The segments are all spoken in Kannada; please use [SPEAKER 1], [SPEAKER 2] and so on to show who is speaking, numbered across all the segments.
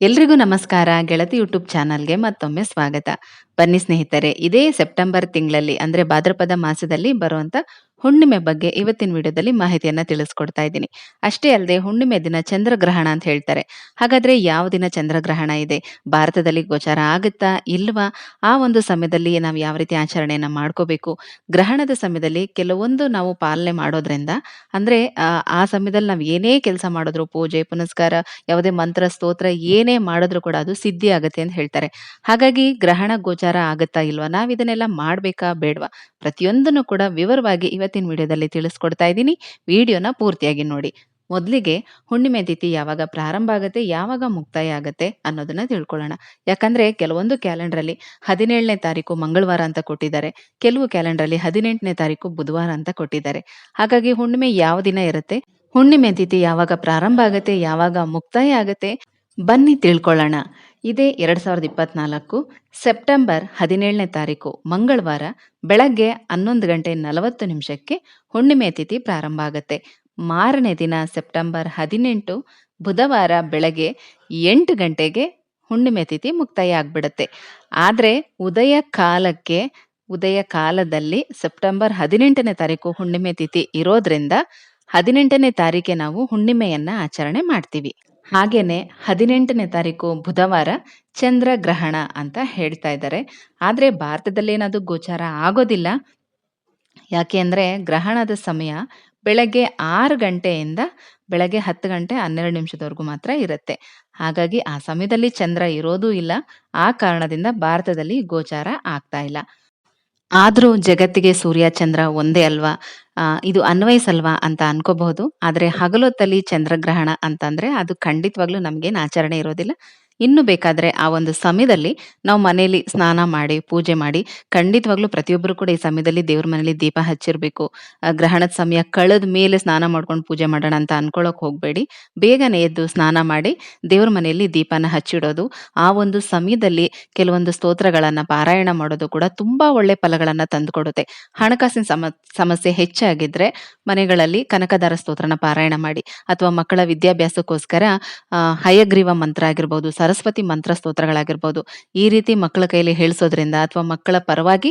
[SPEAKER 1] ಎಲ್ರಿಗೂ ನಮಸ್ಕಾರ. ಗೆಳತಿ ಯೂಟ್ಯೂಬ್ ಚಾನಲ್ಗೆ ಮತ್ತೊಮ್ಮೆ ಸ್ವಾಗತ. ಬನ್ನಿ ಸ್ನೇಹಿತರೆ, ಇದೇ ಸೆಪ್ಟೆಂಬರ್ ತಿಂಗಳಲ್ಲಿ, ಅಂದ್ರೆ ಭಾದ್ರಪದ ಮಾಸದಲ್ಲಿ ಬರುವಂತ ಹುಣ್ಣಿಮೆ ಬಗ್ಗೆ ಇವತ್ತಿನ ವಿಡಿಯೋದಲ್ಲಿ ಮಾಹಿತಿಯನ್ನ ತಿಳಿಸ್ಕೊಡ್ತಾ ಇದ್ದೀನಿ. ಅಷ್ಟೇ ಅಲ್ಲದೆ ಹುಣ್ಣಿಮೆ ದಿನ ಚಂದ್ರಗ್ರಹಣ ಅಂತ ಹೇಳ್ತಾರೆ. ಹಾಗಾದ್ರೆ ಯಾವ ದಿನ ಚಂದ್ರಗ್ರಹಣ ಇದೆ? ಭಾರತದಲ್ಲಿ ಗೋಚಾರ ಆಗುತ್ತಾ ಇಲ್ವಾ? ಆ ಒಂದು ಸಮಯದಲ್ಲಿ ನಾವು ಯಾವ ರೀತಿ ಆಚರಣೆಯನ್ನ ಮಾಡ್ಕೋಬೇಕು? ಗ್ರಹಣದ ಸಮಯದಲ್ಲಿ ಕೆಲವೊಂದು ನಾವು ಪಾಲನೆ ಮಾಡೋದ್ರಿಂದ, ಅಂದ್ರೆ, ಆ ಸಮಯದಲ್ಲಿ ನಾವು ಏನೇ ಕೆಲಸ ಮಾಡಿದ್ರು, ಪೂಜೆ, ಪುನಸ್ಕಾರ, ಯಾವುದೇ ಮಂತ್ರ, ಸ್ತೋತ್ರ ಏನೇ ಮಾಡಿದ್ರು ಕೂಡ ಅದು ಸಿದ್ಧಿ ಆಗುತ್ತೆ ಅಂತ ಹೇಳ್ತಾರೆ. ಹಾಗಾಗಿ ಗ್ರಹಣ ಗೋಚಾರ ಆಗುತ್ತಾ ಇಲ್ವಾ? ನಾವ್ ಇದನ್ನೆಲ್ಲ ಮಾಡ್ಬೇಕಾ ಬೇಡವಾ? ಪ್ರತಿಯೊಂದನ್ನು ಕೂಡ ವಿವರವಾಗಿ ಇವತ್ತಿನ ವಿಡಿಯೋದಲ್ಲಿ ತಿಳಿಸ್ಕೊಡ್ತಾ ಇದ್ದೀನಿ. ವಿಡಿಯೋನ ಪೂರ್ತಿಯಾಗಿ ನೋಡಿ. ಮೊದಲಿಗೆ ಹುಣ್ಣಿಮೆ ತಿಥಿ ಯಾವಾಗ ಪ್ರಾರಂಭ ಆಗುತ್ತೆ, ಯಾವಾಗ ಮುಕ್ತಾಯ ಆಗುತ್ತೆ ಅನ್ನೋದನ್ನ ತಿಳ್ಕೊಳ್ಳೋಣ. ಯಾಕಂದ್ರೆ ಕೆಲವೊಂದು ಕ್ಯಾಲೆಂಡರ್ ಅಲ್ಲಿ ಹದಿನೇಳನೇ ತಾರೀಕು ಮಂಗಳವಾರ ಅಂತ ಕೊಟ್ಟಿದ್ದಾರೆ. ಕೆಲವು ಕ್ಯಾಲೆಂಡರ್ ಅಲ್ಲಿ ಹದಿನೆಂಟನೇ ತಾರೀಕು ಬುಧವಾರ ಅಂತ ಕೊಟ್ಟಿದ್ದಾರೆ. ಹಾಗಾಗಿ ಹುಣ್ಣಿಮೆ ಯಾವ ದಿನ ಇರುತ್ತೆ? ಹುಣ್ಣಿಮೆ ತಿಥಿ ಯಾವಾಗ ಪ್ರಾರಂಭ ಆಗುತ್ತೆ, ಯಾವಾಗ ಮುಕ್ತಾಯ ಆಗುತ್ತೆ? ಬನ್ನಿ ತಿಳ್ಕೊಳ್ಳೋಣ. ಇದೇ ಎರಡ್ ಸಾವಿರದ ಇಪ್ಪತ್ನಾಲ್ಕು ಸೆಪ್ಟೆಂಬರ್ ಹದಿನೇಳನೇ ತಾರೀಕು ಮಂಗಳವಾರ ಬೆಳಗ್ಗೆ ಹನ್ನೊಂದು ಗಂಟೆ ನಲವತ್ತು ನಿಮಿಷಕ್ಕೆ ಹುಣ್ಣಿಮೆ ತಿಥಿ ಪ್ರಾರಂಭ ಆಗುತ್ತೆ. ಮಾರನೇ ದಿನ ಸೆಪ್ಟೆಂಬರ್ ಹದಿನೆಂಟು ಬುಧವಾರ ಬೆಳಗ್ಗೆ ಎಂಟು ಗಂಟೆಗೆ ಹುಣ್ಣಿಮೆ ತಿಥಿ ಮುಕ್ತಾಯ ಆಗ್ಬಿಡುತ್ತೆ. ಆದರೆ ಉದಯ ಕಾಲಕ್ಕೆ, ಉದಯ ಕಾಲದಲ್ಲಿ ಸೆಪ್ಟೆಂಬರ್ ಹದಿನೆಂಟನೇ ತಾರೀಕು ಹುಣ್ಣಿಮೆ ತಿಥಿ ಇರೋದ್ರಿಂದ ಹದಿನೆಂಟನೇ ತಾರೀಕೆ ನಾವು ಹುಣ್ಣಿಮೆಯನ್ನ ಆಚರಣೆ ಮಾಡ್ತೀವಿ. ಹಾಗೇನೆ ಹದಿನೆಂಟನೇ ತಾರೀಕು ಬುಧವಾರ ಚಂದ್ರಗ್ರಹಣ ಅಂತ ಹೇಳ್ತಾ ಇದ್ದಾರೆ. ಆದರೆ ಭಾರತದಲ್ಲಿ ಏನಾದರೂ ಗೋಚಾರ ಆಗೋದಿಲ್ಲ. ಯಾಕೆ ಅಂದರೆ ಗ್ರಹಣದ ಸಮಯ ಬೆಳಗ್ಗೆ ಆರು ಗಂಟೆಯಿಂದ ಬೆಳಗ್ಗೆ ಹತ್ತು ಗಂಟೆ ಹನ್ನೆರಡು ನಿಮಿಷದವರೆಗೂ ಮಾತ್ರ ಇರುತ್ತೆ. ಹಾಗಾಗಿ ಆ ಸಮಯದಲ್ಲಿ ಚಂದ್ರ ಇರೋದೂ ಇಲ್ಲ. ಆ ಕಾರಣದಿಂದ ಭಾರತದಲ್ಲಿ ಗೋಚಾರ ಆಗ್ತಾ ಇಲ್ಲ. ಆದ್ರೂ ಜಗತ್ತಿಗೆ ಸೂರ್ಯ, ಚಂದ್ರ ಒಂದೇ ಅಲ್ವಾ? ಇದು ಅನ್ವಯಿಸಲ್ವಾ ಅಂತ ಅನ್ಕೋಬಹುದು. ಆದ್ರೆ ಹಗಲೊತ್ತಲ್ಲಿ ಚಂದ್ರಗ್ರಹಣ ಅಂತಂದ್ರೆ ಅದು ಖಂಡಿತವಾಗ್ಲೂ ನಮ್ಗೇನು ಆಚರಣೆ ಇರೋದಿಲ್ಲ. ಇನ್ನು ಬೇಕಾದ್ರೆ ಆ ಒಂದು ಸಮಯದಲ್ಲಿ ನಾವು ಮನೆಯಲ್ಲಿ ಸ್ನಾನ ಮಾಡಿ, ಪೂಜೆ ಮಾಡಿ, ಖಂಡಿತವಾಗ್ಲೂ ಪ್ರತಿಯೊಬ್ಬರು ಕೂಡ ಈ ಸಮಯದಲ್ಲಿ ದೇವ್ರ ಮನೇಲಿ ದೀಪ ಹಚ್ಚಿರ್ಬೇಕು. ಗ್ರಹಣದ ಸಮಯ ಕಳೆದ ಮೇಲೆ ಸ್ನಾನ ಮಾಡ್ಕೊಂಡು ಪೂಜೆ ಮಾಡೋಣ ಅಂತ ಅನ್ಕೊಳಕ್ ಹೋಗ್ಬೇಡಿ. ಬೇಗನೆ ಎದ್ದು ಸ್ನಾನ ಮಾಡಿ ದೇವ್ರ ಮನೆಯಲ್ಲಿ ದೀಪನ ಹಚ್ಚಿಡೋದು. ಆ ಒಂದು ಸಮಯದಲ್ಲಿ ಕೆಲವೊಂದು ಸ್ತೋತ್ರಗಳನ್ನ ಪಾರಾಯಣ ಮಾಡೋದು ಕೂಡ ತುಂಬಾ ಒಳ್ಳೆ ಫಲಗಳನ್ನ ತಂದುಕೊಡುತ್ತೆ. ಹಣಕಾಸಿನ ಸಮ, ಸಮಸ್ಯೆ ಹೆಚ್ಚಾಗಿದ್ರೆ ಮನೆಗಳಲ್ಲಿ ಕನಕದಾರ ಸ್ತೋತ್ರನ ಪಾರಾಯಣ ಮಾಡಿ. ಅಥವಾ ಮಕ್ಕಳ ವಿದ್ಯಾಭ್ಯಾಸಕ್ಕೋಸ್ಕರ ಹಯಗ್ರೀವ ಮಂತ್ರ ಆಗಿರ್ಬೋದು ಸರಸ್ವತಿ ಮಂತ್ರ ಸ್ತೋತ್ರಗಳಾಗಿರ್ಬೋದು. ಈ ರೀತಿ ಮಕ್ಕಳ ಕೈಲಿ ಹೇಳಿಸೋದ್ರಿಂದ ಅಥವಾ ಮಕ್ಕಳ ಪರವಾಗಿ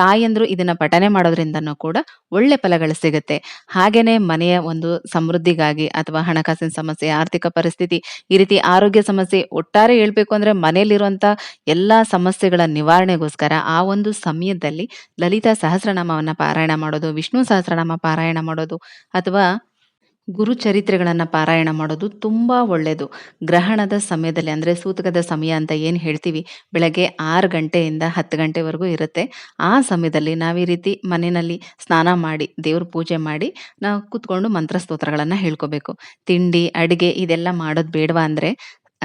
[SPEAKER 1] ತಾಯಂದ್ರು ಇದನ್ನ ಪಠನೆ ಮಾಡೋದ್ರಿಂದನೂ ಕೂಡ ಒಳ್ಳೆ ಫಲಗಳು ಸಿಗುತ್ತೆ. ಹಾಗೇನೆ ಮನೆಯ ಒಂದು ಸಮೃದ್ಧಿಗಾಗಿ ಅಥವಾ ಹಣಕಾಸಿನ ಸಮಸ್ಯೆ, ಆರ್ಥಿಕ ಪರಿಸ್ಥಿತಿ ಈ ರೀತಿ ಆರೋಗ್ಯ ಸಮಸ್ಯೆ ಒಟ್ಟಾರೆ ಹೇಳ್ಬೇಕು ಅಂದ್ರೆ ಮನೆಯಲ್ಲಿರುವಂತ ಎಲ್ಲಾ ಸಮಸ್ಯೆಗಳ ನಿವಾರಣೆಗೋಸ್ಕರ ಆ ಒಂದು ಸಮಯದಲ್ಲಿ ಲಲಿತಾ ಸಹಸ್ರನಾಮವನ್ನ ಪಾರಾಯಣ ಮಾಡೋದು, ವಿಷ್ಣು ಸಹಸ್ರನಾಮ ಪಾರಾಯಣ ಮಾಡೋದು ಅಥವಾ ಗುರು ಚರಿತ್ರೆಗಳನ್ನ ಪಾರಾಯಣ ಮಾಡೋದು ತುಂಬ ಒಳ್ಳೆಯದು ಗ್ರಹಣದ ಸಮಯದಲ್ಲಿ ಅಂದರೆ ಸೂತಕದ ಸಮಯ ಅಂತ ಏನು ಹೇಳ್ತೀವಿ? ಬೆಳಗ್ಗೆ ಆರು ಗಂಟೆಯಿಂದ ಹತ್ತು ಗಂಟೆವರೆಗೂ ಇರುತ್ತೆ. ಆ ಸಮಯದಲ್ಲಿ ನಾವು ಈ ರೀತಿ ಮನೆಯಲ್ಲಿ ಸ್ನಾನ ಮಾಡಿ, ದೇವ್ರ ಪೂಜೆ ಮಾಡಿ ನಾವು ಕೂತ್ಕೊಂಡು ಮಂತ್ರ ಸ್ತೋತ್ರಗಳನ್ನು ಹೇಳ್ಕೋಬೇಕು. ತಿಂಡಿ, ಅಡುಗೆ ಇದೆಲ್ಲ ಮಾಡೋದು ಬೇಡವಾ ಅಂದ್ರೆ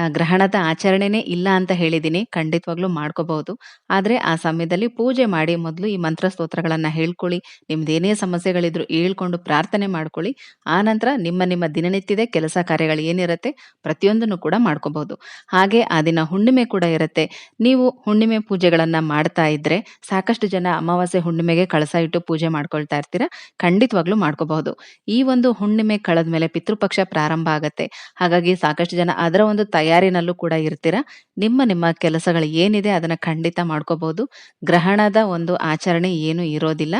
[SPEAKER 1] ಗ್ರಹಣದ ಆಚರಣೆನೇ ಇಲ್ಲ ಅಂತ ಹೇಳಿದ್ದೀನಿ. ಖಂಡಿತವಾಗ್ಲೂ ಮಾಡ್ಕೋಬಹುದು. ಆದ್ರೆ ಆ ಸಮಯದಲ್ಲಿ ಪೂಜೆ ಮಾಡಿ ಮೊದಲು ಈ ಮಂತ್ರ ಸ್ತೋತ್ರಗಳನ್ನ ಹೇಳ್ಕೊಳ್ಳಿ ನಿಮ್ದೇನೇ ಸಮಸ್ಯೆಗಳಿದ್ರು ಹೇಳ್ಕೊಂಡು ಪ್ರಾರ್ಥನೆ ಮಾಡ್ಕೊಳ್ಳಿ. ಆ ನಂತರ ನಿಮ್ಮ ನಿಮ್ಮ ದಿನನಿತ್ಯದ ಕೆಲಸ ಕಾರ್ಯಗಳು ಏನಿರುತ್ತೆ ಪ್ರತಿಯೊಂದನ್ನು ಕೂಡ ಮಾಡ್ಕೋಬಹುದು. ಹಾಗೆ ಆ ದಿನ ಹುಣ್ಣಿಮೆ ಕೂಡ ಇರುತ್ತೆ. ನೀವು ಹುಣ್ಣಿಮೆ ಪೂಜೆಗಳನ್ನ ಮಾಡ್ತಾ ಇದ್ರೆ ಸಾಕಷ್ಟು ಜನ ಅಮಾವಾಸ್ಯೆ ಹುಣ್ಣಿಮೆಗೆ ಕಳಸ ಇಟ್ಟು ಪೂಜೆ ಮಾಡ್ಕೊಳ್ತಾ ಇರ್ತೀರಾ. ಖಂಡಿತವಾಗ್ಲೂ ಮಾಡ್ಕೋಬಹುದು. ಈ ಒಂದು ಹುಣ್ಣಿಮೆ ಕಳೆದ್ಮೇಲೆ ಪಿತೃಪಕ್ಷ ಪ್ರಾರಂಭ ಆಗತ್ತೆ. ಹಾಗಾಗಿ ಸಾಕಷ್ಟು ಜನ ಅದರ ಒಂದು ತಯಾರಿನಲ್ಲೂ ಕೂಡ ಇರ್ತೀರಾ. ನಿಮ್ಮ ನಿಮ್ಮ ಕೆಲಸಗಳು ಏನಿದೆ ಅದನ್ನ ಖಂಡಿತ ಮಾಡ್ಕೋಬಹುದು ಗ್ರಹಣದ ಒಂದು ಆಚರಣೆ ಏನು ಇರೋದಿಲ್ಲ.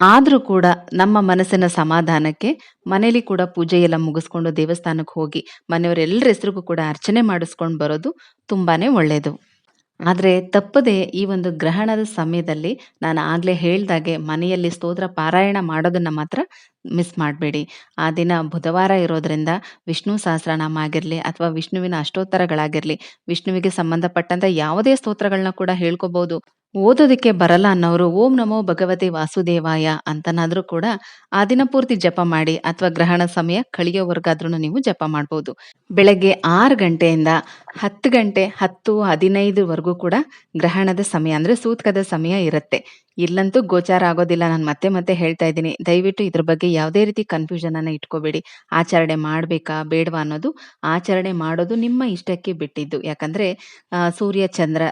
[SPEAKER 1] ಆದ್ರೂ ಕೂಡ ನಮ್ಮ ಮನಸ್ಸಿನ ಸಮಾಧಾನಕ್ಕೆ ಮನೇಲಿ ಕೂಡ ಪೂಜೆ ಎಲ್ಲ ಮುಗಿಸ್ಕೊಂಡು ದೇವಸ್ಥಾನಕ್ಕೆ ಹೋಗಿ ಮನೆಯವರೆಲ್ಲರ ಹೆಸರಿಗೂ ಕೂಡ ಅರ್ಚನೆ ಮಾಡಿಸ್ಕೊಂಡು ಬರೋದು ತುಂಬಾನೇ ಒಳ್ಳೆಯದು ಆದ್ರೆ ತಪ್ಪದೆ ಈ ಒಂದು ಗ್ರಹಣದ ಸಮಯದಲ್ಲಿ ನಾನು ಆಗ್ಲೇ ಹೇಳ್ದಾಗೆ ಮನೆಯಲ್ಲಿ ಸ್ತೋತ್ರ ಪಾರಾಯಣ ಮಾಡೋದನ್ನ ಮಾತ್ರ ಮಿಸ್ ಮಾಡಬೇಡಿ. ಆ ದಿನ ಬುಧವಾರ ಇರೋದ್ರಿಂದ ವಿಷ್ಣು ಸಹಸ್ರನಾಮ ಆಗಿರಲಿ ಅಥವಾ ವಿಷ್ಣುವಿನ ಅಷ್ಟೋತ್ತರಗಳಾಗಿರಲಿ, ವಿಷ್ಣುವಿಗೆ ಸಂಬಂಧಪಟ್ಟಂತ ಯಾವುದೇ ಸ್ತೋತ್ರಗಳನ್ನ ಕೂಡ ಹೇಳ್ಕೋಬಹುದು ಓದೋದಕ್ಕೆ ಬರಲ್ಲ ಅನ್ನೋರು, ಓಂ ನಮೋ ಭಗವತಿ ವಾಸುದೇವಾಯ ಅಂತನಾದ್ರೂ ಕೂಡ ಆ ದಿನ ಪೂರ್ತಿ ಜಪ ಮಾಡಿ ಅಥವಾ ಗ್ರಹಣ ಸಮಯ ಕಳಿಯೋವರೆಗಾದ್ರೂ ನೀವು ಜಪ ಮಾಡ್ಬೋದು. ಬೆಳಗ್ಗೆ ಆರು ಗಂಟೆಯಿಂದ ಹತ್ತು ಗಂಟೆ, ಹತ್ತು, ಹದಿನೈದುವರೆಗೂ ಕೂಡ ಗ್ರಹಣದ ಸಮಯ ಅಂದ್ರೆ ಸೂತ್ಕದ ಸಮಯ ಇರುತ್ತೆ. ಇಲ್ಲಂತೂ ಗೋಚಾರ ಆಗೋದಿಲ್ಲ, ನಾನು ಮತ್ತೆ ಮತ್ತೆ ಹೇಳ್ತಾ ಇದ್ದೀನಿ. ದಯವಿಟ್ಟು ಇದ್ರ ಬಗ್ಗೆ ಯಾವುದೇ ರೀತಿ ಕನ್ಫ್ಯೂಷನ್ ಅನ್ನ ಇಟ್ಕೋಬೇಡಿ. ಆಚರಣೆ ಮಾಡ್ಬೇಕಾ, ಬೇಡವಾ ಅನ್ನೋದು ಆಚರಣೆ ಮಾಡೋದು ನಿಮ್ಮ ಇಷ್ಟಕ್ಕೆ ಬಿಟ್ಟಿದ್ದು. ಯಾಕಂದ್ರೆ ಸೂರ್ಯ, ಚಂದ್ರ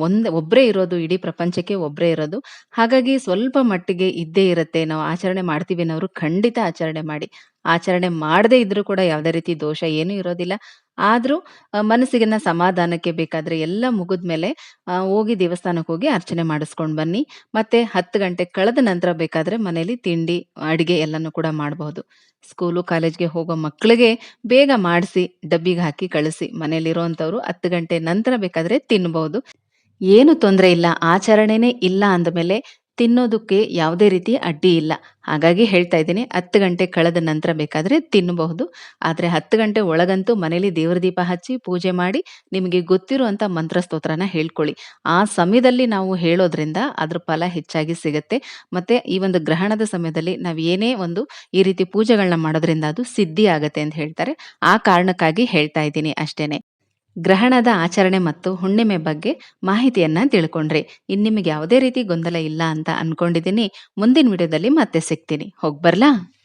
[SPEAKER 1] ಒಂದ್, ಒಬ್ರೇ ಇರೋದು, ಇಡೀ ಪ್ರಪಂಚಕ್ಕೆ ಒಬ್ರೇ ಇರೋದು. ಹಾಗಾಗಿ ಸ್ವಲ್ಪ ಮಟ್ಟಿಗೆ ಇದ್ದೇ ಇರುತ್ತೆ. ನಾವು ಆಚರಣೆ ಮಾಡ್ತೀವಿ ಅನ್ನೋರು ಖಂಡಿತ ಆಚರಣೆ ಮಾಡಿ. ಆಚರಣೆ ಮಾಡದೇ ಇದ್ರೂ ಕೂಡ ಯಾವುದೇ ರೀತಿ ದೋಷ ಏನೂ ಇರೋದಿಲ್ಲ. ಆದ್ರೂ ಮನಸ್ಸಿಗೆನ ಸಮಾಧಾನಕ್ಕೆ ಬೇಕಾದ್ರೆ ಎಲ್ಲ ಮುಗಿದ್ಮೇಲೆ ಮೇಲೆ ಹೋಗಿ ದೇವಸ್ಥಾನಕ್ಕೆ ಹೋಗಿ ಅರ್ಚನೆ ಮಾಡಿಸ್ಕೊಂಡು ಬನ್ನಿ. ಮತ್ತೆ 10 ಗಂಟೆ ಕಳೆದ ನಂತರ ಬೇಕಾದ್ರೆ ಮನೇಲಿ ತಿಂಡಿ, ಅಡಿಗೆ ಎಲ್ಲನೂ ಕೂಡ ಮಾಡಬಹುದು. ಸ್ಕೂಲು, ಕಾಲೇಜ್‌ಗೆ ಹೋಗೋ ಮಕ್ಳಿಗೆ ಬೇಗ ಮಾಡಿಸಿ ಡಬ್ಬಿಗೆ ಹಾಕಿ ಕಳಿಸಿ. ಮನೇಲಿರುವಂಥವ್ರು 10 ಗಂಟೆ ನಂತರ ಬೇಕಾದ್ರೆ ತಿನ್ಬಹುದು. ಏನು ತೊಂದ್ರೆ ಇಲ್ಲ. ಆಚರಣೆನೇ ಇಲ್ಲ ಅಂದಮೇಲೆ ತಿನ್ನೋದಕ್ಕೆ ಯಾವುದೇ ರೀತಿ ಅಡ್ಡಿ ಇಲ್ಲ. ಹಾಗಾಗಿ ಹೇಳ್ತಾ ಇದ್ದೀನಿ 10 ಗಂಟೆ ಕಳೆದ ನಂತರ ಬೇಕಾದರೆ ತಿನ್ನಬಹುದು. ಆದರೆ ಹತ್ತು ಗಂಟೆ ಒಳಗಂತೂ ಮನೇಲಿ ದೇವರ ದೀಪ ಹಚ್ಚಿ, ಪೂಜೆ ಮಾಡಿ, ನಿಮಗೆ ಗೊತ್ತಿರುವಂಥ ಮಂತ್ರ ಸ್ತೋತ್ರನ ಹೇಳ್ಕೊಳ್ಳಿ. ಆ ಸಮಯದಲ್ಲಿ ನಾವು ಹೇಳೋದ್ರಿಂದ ಅದ್ರ ಫಲ ಹೆಚ್ಚಾಗಿ ಸಿಗುತ್ತೆ ಮತ್ತು ಈ ಒಂದು ಗ್ರಹಣದ ಸಮಯದಲ್ಲಿ ನಾವು ಏನೇ ಒಂದು ಈ ರೀತಿ ಪೂಜೆಗಳನ್ನ ಮಾಡೋದ್ರಿಂದ ಅದು ಸಿದ್ಧಿ ಆಗುತ್ತೆ ಅಂತ ಹೇಳ್ತಾರೆ. ಆ ಕಾರಣಕ್ಕಾಗಿ ಹೇಳ್ತಾ ಇದ್ದೀನಿ ಅಷ್ಟೇನೆ. ಗ್ರಹಣದ ಆಚರಣೆ ಮತ್ತು ಹುಣ್ಣಿಮೆ ಬಗ್ಗೆ ಮಾಹಿತಿಯನ್ನ ತಿಳ್ಕೊಂಡ್ರಿ. ಇನ್ನು ನಿಮಗೆ ಯಾವುದೇ ರೀತಿ ಗೊಂದಲ ಇಲ್ಲ ಅಂತ ಅನ್ಕೊಂಡಿದ್ದೀನಿ. ಮುಂದಿನ ವಿಡಿಯೋದಲ್ಲಿ ಮತ್ತೆ ಸಿಗ್ತೀನಿ. ಹೋಗ್ಬರ್ಲಾ?